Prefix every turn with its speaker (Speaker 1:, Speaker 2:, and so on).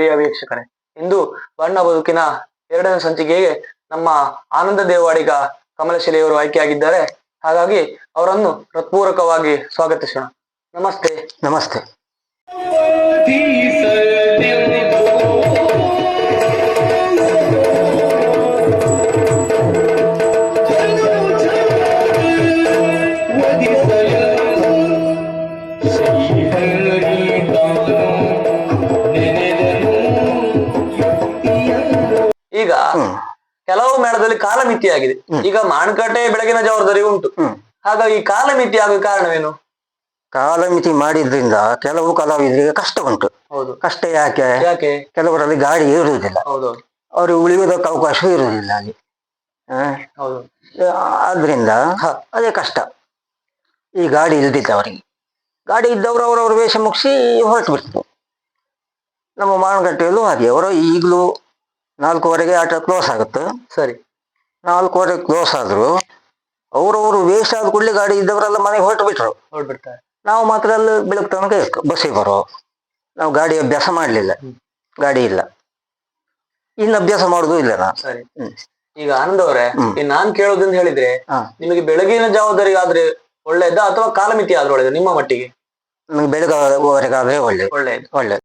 Speaker 1: ಪ್ರಿಯ ವೀಕ್ಷಕರೇ, ಇಂದು ಬಣ್ಣ ಬದುಕಿನ ಎರಡನೇ ಸಂಚಿಕೆಗೆ ನಮ್ಮ ಆನಂದ ದೇವಾಡಿಗ ಕಮಲಶಿಲೆಯವರು ಆಯ್ಕೆಯಾಗಿದ್ದಾರೆ. ಹಾಗಾಗಿ ಅವರನ್ನು ಹೃತ್ಪೂರ್ವಕವಾಗಿ ಸ್ವಾಗತಿಸೋಣ. ನಮಸ್ತೆ.
Speaker 2: ನಮಸ್ತೆ.
Speaker 1: ಈಗ
Speaker 2: ಹ್ಮ್.
Speaker 1: ಕೆಲವು ಮೇಳದಲ್ಲಿ ಕಾಲಮಿತಿ ಆಗಿದೆ. ಈಗ ಮಾಣಕಟ್ಟೆ ಬೆಳಗಿನ ಜವಾಬ್ದಾರಿ ಉಂಟು. ಹಾಗಾಗಿ ಕಾಲಮಿತಿ ಆಗುವ ಕಾರಣವೇನು?
Speaker 2: ಕಾಲಮಿತಿ ಮಾಡಿದ್ರಿಂದ ಕೆಲವು ಕಲಾವಿದರಿಗೆ ಕಷ್ಟ ಉಂಟು.
Speaker 1: ಹೌದು.
Speaker 2: ಕಷ್ಟ ಯಾಕೆ?
Speaker 1: ಯಾಕೆ?
Speaker 2: ಕೆಲವರಲ್ಲಿ ಗಾಡಿ ಇರುವುದಿಲ್ಲ.
Speaker 1: ಹೌದು.
Speaker 2: ಅವರು ಉಳಿಯುವುದಕ್ಕೆ ಅವಕಾಶ ಇರುವುದಿಲ್ಲ ಅಲ್ಲಿ.
Speaker 1: ಹೌದು.
Speaker 2: ಆದ್ರಿಂದ ಅದೇ ಕಷ್ಟ. ಈ ಗಾಡಿ ಇಲ್ದಿದ್ದವರಿಗೆ ಗಾಡಿ ಇದ್ದವರು ಅವರವ್ರ ವೇಷ ಮುಗಿಸಿ ಹೊರಟು ಬಿಡ್ತಾರೆ ನಮ್ಮ ಮಾನಗಟ್ಟೆಯಲ್ಲೂ ಹಾಗೆ. ಅವರು ಈಗಲೂ ನಾಲ್ಕೂವರೆಗೆ ಆಟ ಕ್ಲೋಸ್ ಆಗುತ್ತೆ.
Speaker 1: ಸರಿ.
Speaker 2: ನಾಲ್ಕೂವರೆ ಕ್ಲೋಸ್ ಆದ್ರು ಅವರವರು ವೇಸ್ಟ್ ಆದ ಕೂಡಲೇ ಗಾಡಿ ಇದ್ದವರೆಲ್ಲ ಮನೆಗೆ ಹೊರಟು ಬಿಟ್ರು
Speaker 1: ಹೊರಡ್ಬಿಡ್ತಾರೆ
Speaker 2: ನಾವು ಮಾತ್ರ ಅಲ್ಲಿ ಬೆಳಕ್ ತನಕ ಇತ್ತು ಬಸ್ಸಿಗೆ ಬರೋ. ನಾವು ಗಾಡಿ ಅಭ್ಯಾಸ ಮಾಡಲಿಲ್ಲ. ಗಾಡಿ ಇಲ್ಲ. ಇನ್ನು ಅಭ್ಯಾಸ ಮಾಡುದು ಇಲ್ಲ ನಾನು.
Speaker 1: ಸರಿ.
Speaker 2: ಹ್ಮ್.
Speaker 1: ಈಗ ಆನಂದ್ ಅವರೇ ನಾನ್ ಕೇಳೋದಂತ ಹೇಳಿದ್ರೆ ನಿಮಗೆ ಬೆಳಗಿನ ಜವಾಬ್ದಾರಿ ಆದ್ರೆ ಒಳ್ಳೇದಾ ಅಥವಾ ಕಾಲಮಿತಿ ಆದ್ರೆ ಒಳ್ಳೇದು ನಿಮ್ಮ ಮಟ್ಟಿಗೆ?
Speaker 2: ನಮ್ಗೆ ಬೆಳಗಾವರೆಗಾದ್ರೆ ಒಳ್ಳೆ
Speaker 1: ಒಳ್ಳೇದು.
Speaker 2: ಒಳ್ಳೆ